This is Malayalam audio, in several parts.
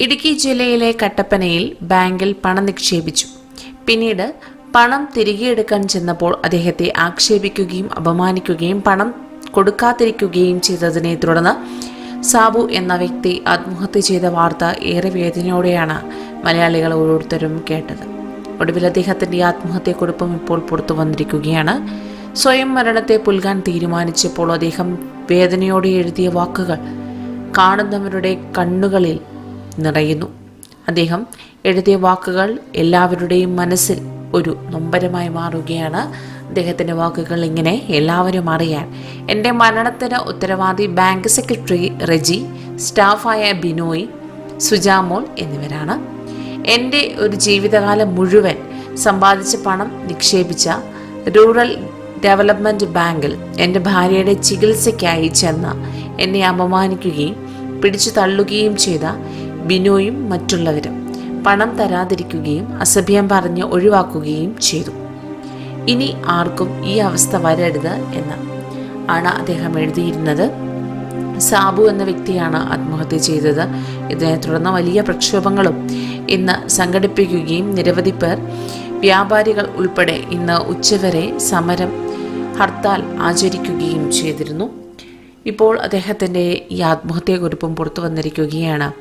ഇടുക്കി ജില്ലയിലെ കട്ടപ്പനയിൽ ബാങ്കിൽ പണം നിക്ഷേപിച്ചു. പിന്നീട് പണം തിരികെ എടുക്കാൻ ചെന്നപ്പോൾ അദ്ദേഹത്തെ ആക്ഷേപിക്കുകയും അപമാനിക്കുകയും പണം കൊടുക്കാതിരിക്കുകയും ചെയ്തതിനെ തുടർന്ന് സാബു എന്ന വ്യക്തി ആത്മഹത്യ ചെയ്ത വാർത്ത ഏറെ വേദനയോടെയാണ് മലയാളികൾ ഓരോരുത്തരും കേട്ടത്. ഒടുവിൽ അദ്ദേഹത്തിന്റെ ആത്മഹത്യക്കുറിപ്പും ഇപ്പോൾ പുറത്തു വന്നിരിക്കുകയാണ്. സ്വയം മരണത്തെ പുൽകാൻ തീരുമാനിച്ചപ്പോൾ അദ്ദേഹം വേദനയോടെ എഴുതിയ വാക്കുകൾ കാണുന്നവരുടെ കണ്ണുകളിൽ നിറയുന്നു. അദ്ദേഹം എഴുതിയ വാക്കുകൾ എല്ലാവരുടെയും മനസ്സിൽ ഒരു നൊമ്പരമായി മാറുകയാണ്. അദ്ദേഹത്തിന്റെ വാക്കുകൾ ഇങ്ങനെ എല്ലാവരും അറിയാൻ. എന്റെ മരണത്തിന് ഉത്തരവാദി ബാങ്ക് സെക്രട്ടറി റെജി സ്റ്റാഫായ ബിനോയ് സുജാമോൾ എന്നിവരാണ്. എന്റെ ഒരു ജീവിതകാലം മുഴുവൻ സമ്പാദിച്ച പണം നിക്ഷേപിച്ച റൂറൽ ഡെവലപ്മെന്റ് ബാങ്കിൽ എന്റെ ഭാര്യയുടെ ചികിത്സയ്ക്കായി ചെന്ന് എന്നെ അപമാനിക്കുകയും പിടിച്ചു തള്ളുകയും ചെയ്ത ബിനോയും മറ്റുള്ളവരും പണം തരാതിരിക്കുകയും അസഭ്യം പറഞ്ഞ് ഒഴിവാക്കുകയും ചെയ്തു. ഇനി ആർക്കും ഈ അവസ്ഥ വരരുത് എന്ന്. ആണ് അദ്ദേഹം എഴുതിയിരുന്നത്. സാബു എന്ന വ്യക്തിയാണ് ആത്മഹത്യ ചെയ്തത്. ഇതിനെ തുടർന്ന് വലിയ പ്രക്ഷോഭങ്ങളും ഇന്ന് സംഘടിപ്പിക്കുകയും നിരവധി പേർ വ്യാപാരികൾ ഉൾപ്പെടെ ഇന്ന് ഉച്ചവരെ സമരം ഹർത്താൽ ആചരിക്കുകയും ചെയ്തിരുന്നു. ഇപ്പോൾ അദ്ദേഹത്തിന്റെ ഈ ആത്മഹത്യക്കുറിപ്പും പുറത്തു വന്നിരിക്കുകയാണ്.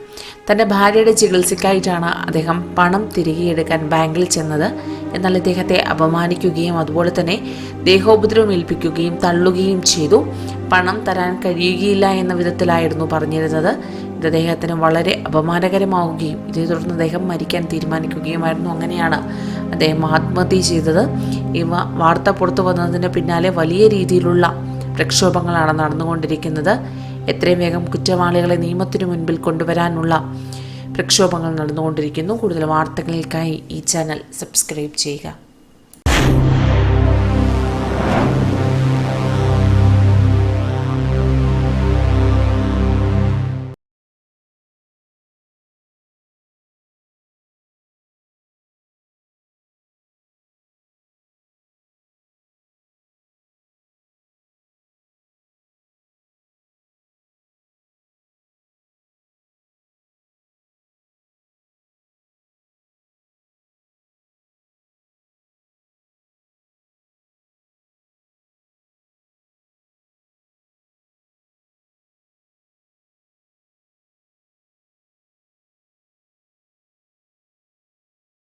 തന്റെ ഭാര്യയുടെ ചികിത്സയ്ക്കായിട്ടാണ് അദ്ദേഹം പണം തിരികെ എടുക്കാൻ ബാങ്കിൽ ചെന്നത്. എന്നാൽ ഇദ്ദേഹത്തെ അപമാനിക്കുകയും അതുപോലെ തന്നെ ദേഹോപദ്രവം ഏൽപ്പിക്കുകയും തള്ളുകയും ചെയ്തു. പണം തരാൻ കഴിയുകയില്ല എന്ന വിധത്തിലായിരുന്നു പറഞ്ഞിരുന്നത്. ഇത് അദ്ദേഹത്തിന് വളരെ അപമാനകരമാവുകയും ഇതേ തുടർന്ന് അദ്ദേഹം മരിക്കാൻ തീരുമാനിക്കുകയുമായിരുന്നു. അങ്ങനെയാണ് അദ്ദേഹം ആത്മഹത്യ ചെയ്തത്. ഈ വാർത്ത പുറത്തു വന്നതിന് പിന്നാലെ വലിയ രീതിയിലുള്ള പ്രക്ഷോഭങ്ങളാണ് നടന്നുകൊണ്ടിരിക്കുന്നത്. എത്രയും വേഗം കുറ്റവാളികളെ നിയമത്തിനു മുൻപിൽ കൊണ്ടുവരാനുള്ള പ്രക്ഷോഭങ്ങൾ നടന്നുകൊണ്ടിരിക്കുന്നു. കൂടുതൽ വാർത്തകൾക്കായി ഈ ചാനൽ സബ്സ്ക്രൈബ് ചെയ്യുക.